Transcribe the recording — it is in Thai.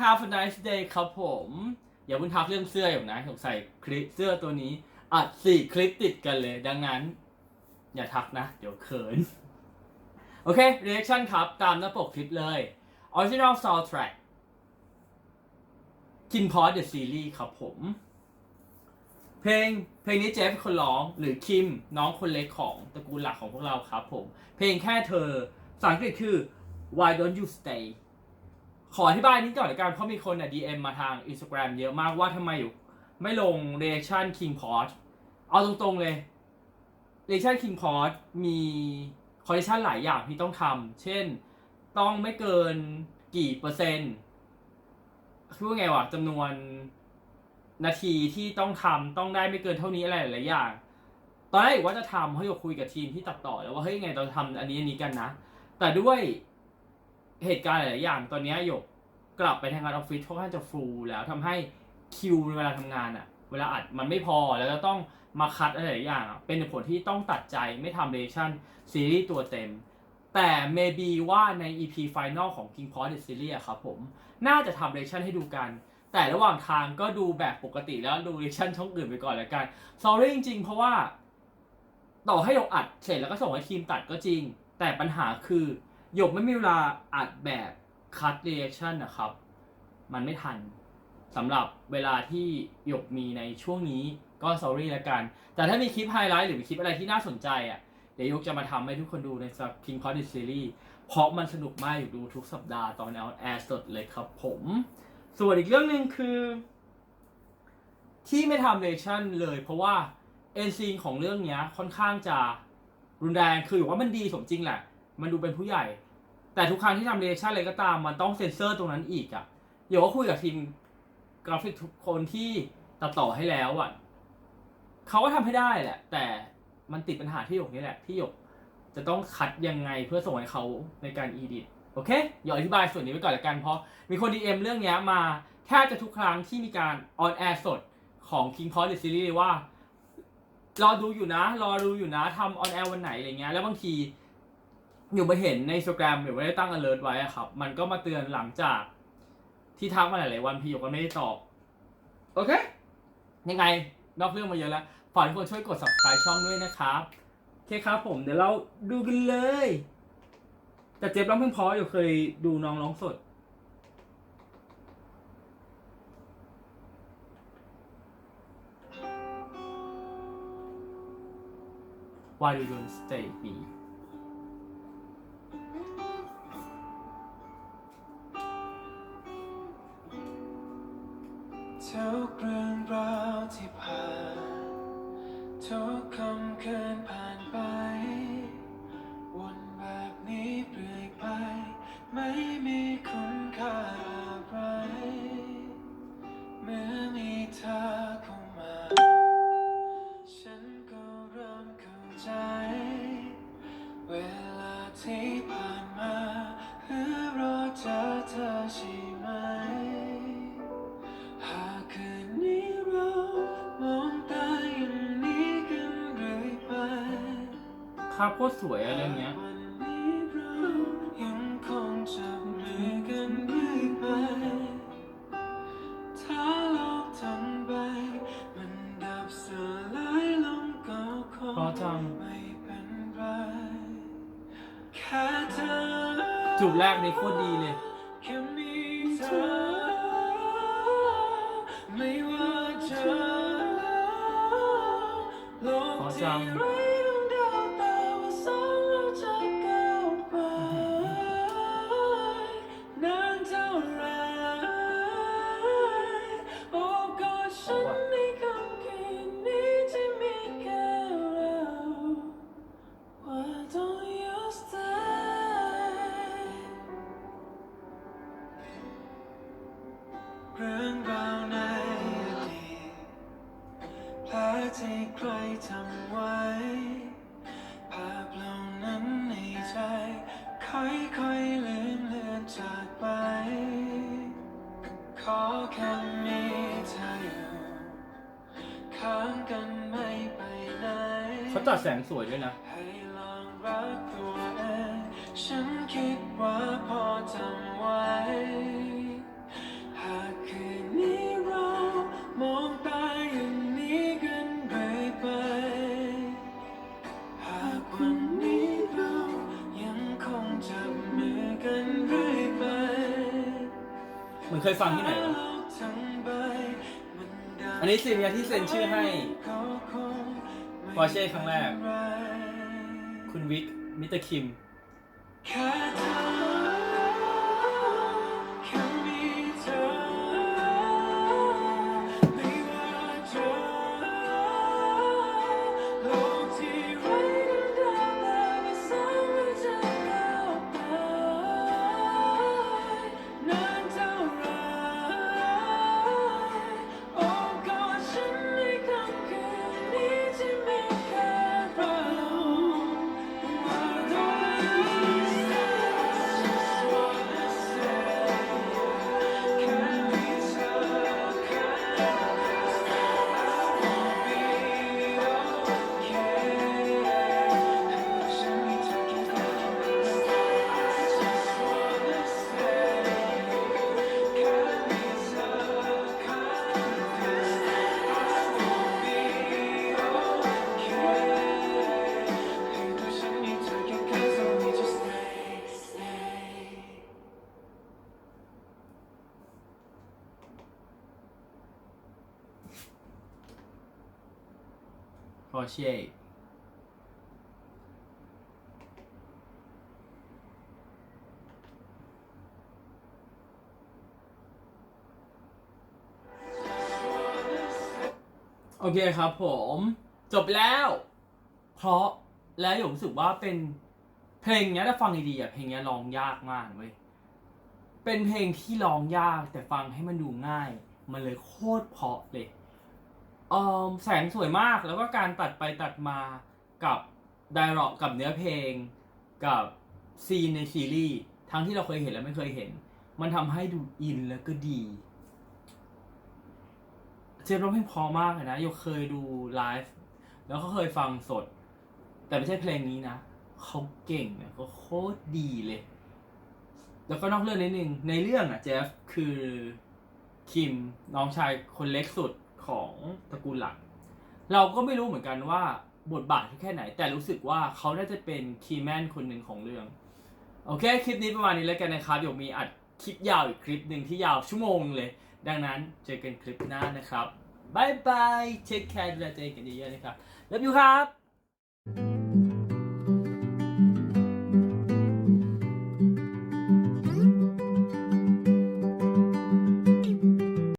Have a nice day ครับผม อย่าเพิ่งทักเรื่องเสื้ออยู่นะผมใส่คลิปเสื้อตัวนี้อัดสี่คลิปติดกันเลย ดังนั้น อย่าทักนะ เดี๋ยวเขิน โอเค reaction ครับ ตามหน้าปกคลิปเลย original soundtrack King p o t the series ครับผม เพลงเพลงนี้เจฟคนร้องหรือคิมน้องคนเล็กของตระกูลหลักของพวกเราครับผม เพลงแค่เธอภาษาอังกฤษคือ why don't you stay ขออธิบายนิดก่อนละกันเพราะมีคนอะ DM มาทาง Instagram เยอะมากว่าทำไมอยู่ ไม่ลง reaction King p o t เอาตรงๆเลย reaction King p o t มีคอ n ดิชันหลายอย่างที่ต้องทำเช่นต้องไม่เกินกี่เปอร์เซ็นต์คือว่าไงวะจำนวนนาทีที่ต้องทำต้องได้ไม่เกินเท่านี้อะไรหลายอย่าง ตอนแรกว่าจะทำเฮ้ยคุยกับทีมที่ตัดต่อแล้วว่าเฮ้ยไงเราทำอันนี้อันนี้กันนะ แต่ด้วย เหตุการณ์หลายอย่างตอนนี้หยกกลับไปทำงานออฟฟิศค่อนข้างจะฟูลแล้วทำให้คิวเวลาทำงานอะเวลาอัดมันไม่พอแล้วก็ต้องมาคัดอะไรหลายอย่างอะเป็นผลที่ต้องตัดใจไม่ทำเรชั่นซีรีส์ตัวเต็ม แต่ maybe ว่าใน EP Final ของ King p o t The Series อะครับผม น่าจะทำเรชั่นให้ดูกัน แต่ระหว่างทางก็ดูแบบปกติแล้วดูเรชั่นช่องอื่นไปก่อนแล้วกัน sorry จริงๆ เพราะว่า ต่อให้หยกอัดเสร็จแล้วก็ส่งให้ทีมตัดก็จริง แต่ปัญหาคือ หยกไม่มีเวลาอัดแบบคัดเรชั่นนะครับ มันไม่ทันสำหรับเวลาที่หยกมีในช่วงนี้ก็ sorry แล้วกัน แต่ถ้ามีคลิปไฮไลท์หรือมีคลิปอะไรที่น่าสนใจอะเดี๋ยวยกจะมาทำให้ทุกคนดูในสัก King p o t The Series เพราะมันสนุกมากอยู่ดูทุกสัปดาห์ตอนเอาแอร์สดเลยครับผม ส่วนอีกเรื่องหนึ่งคือ ที่ไม่ทำเรชั่นเลย เพราะว่าเอนซีนของเรื่องนี้ค่อนข้างจะรุนแรงคืออยู่ว่ามันดีสมจริงแหละ มันดูเป็นผู้ใหญ่ แต่ทุกครั้งที่ทำเรชั่นอะไรก็ตาม มันต้องเซ็นเซอร์ตรงนั้นอีกอะ่ะเดี๋ยวก็คุยกับทีมกราฟิกทุกคนที่ตัดต่อให้แล้วอะ่ะเขาก็ทำให้ได้แหละ แต่มันติดปัญหาที่หยกนี่แหละ ที่หยกจะต้องคัดยังไงเพื่อส่งให้เขาในการอีดิทโอเคเดี๋ยวอธิบายส่วนนี้ไว้ก่อนละกันเพราะมีคน DM เรื่องนี้มาแทบจะทุกครั้งที่มีการออนแอร์สดของ King p o t The Series ว่า รอดูอยู่นะ รอดูอยู่นะทำออนแอร์วันไหนอะไรเงี้ยแล้วบางที อยู่มาเห็นใน Instagram หรือไม่ได้ตั้ง alert ไว้อะครับ มันก็มาเตือนหลังจากที่ทักมาหลายๆวันพี่หยกก็ไม่ได้ตอบ โอเค ยังไง นอกเรื่องมาเยอะแล้ว ฝากทุกคนช่วยกด subscribe ช่องด้วยนะครับโอเคครับผมเดี๋ยวเราดูกันเลย แต่เจ็บร้องเพลงเพราะอยู่เคยดูน้องร้องสด Why do you don't stay me ครับโคตรสวยอะเรื่องเนี้ยวันนี้เรายังคงจับมือกันเรื่อยไปถ้าโลกทั้งใบมันดับสลายลงก็คงเพราะจังไม่เป็นไรแค่เธอจูบแรกนี่โคตรดีเลยแค่มีเธอไม่ว่าจะโลกขอที่จัง ค่อยๆเลือนเลือนจากไป ขอแค่มีเธออยู่ข้างกันไม่ไปไหน เขาจัดแสงสวยด้วยนะ ให้ลองรักตัวเอง ฉันคิดว่าพอทำไว้ กันเรื่อยไปหมือนเคยฟังที่ไหนวะ อันนี้ซีเนียที่เซ็นชื่อให้พอเช่ครั้งแรก คุณวิก มิเตรคิม แค่ Porsche โอเคครับผม จบแล้ว เพราะแล้วหยงรู้สึกว่าเป็นเพลงเนี้ยถ้าฟังดีๆอะเพลงเนี้ยร้องยากมากเว้ยเป็นเพลงที่ร้องยากแต่ฟังให้มันดูง่าย มันเลยโคตรเพราะเลย เออแสงสวยมากแล้วก็การตัดไปตัดมากับไดร็อกกับเนื้อเพลง กับซีนในซีรีส์ทั้งที่เราเคยเห็นและไม่เคยเห็น มันทำให้ดูอินแล้วก็ดี เจฟร้องเพลงพอมากเลยนะโยเคยดูไลฟ์แล้วก็เคยฟังสด แต่ไม่ใช่เพลงนี้นะเขาเก่งนะเขาโคตรดีเลย แล้วก็นอกเรื่องนิดนึงในเรื่องอะเจฟคือคิมน้องชายคนเล็กสุด ของตระกูลหลัก เราก็ไม่รู้เหมือนกันว่าบทบาทแค่ไหน แต่รู้สึกว่าเขาน่าจะเป็นคีย์แมนคนหนึ่งของเรื่อง โอเค คลิปนี้ประมาณนี้แล้วกันนะครับเดี๋ยวมีอัดคลิปยาวอีกคลิปหนึ่งที่ยาวชั่วโมงเลย ดังนั้นเจอกันคลิปหน้านะครับบายบายเช็คแคร์ดูแลตัวเองกันเยอะๆนะครับ แล้วอยู่ครับ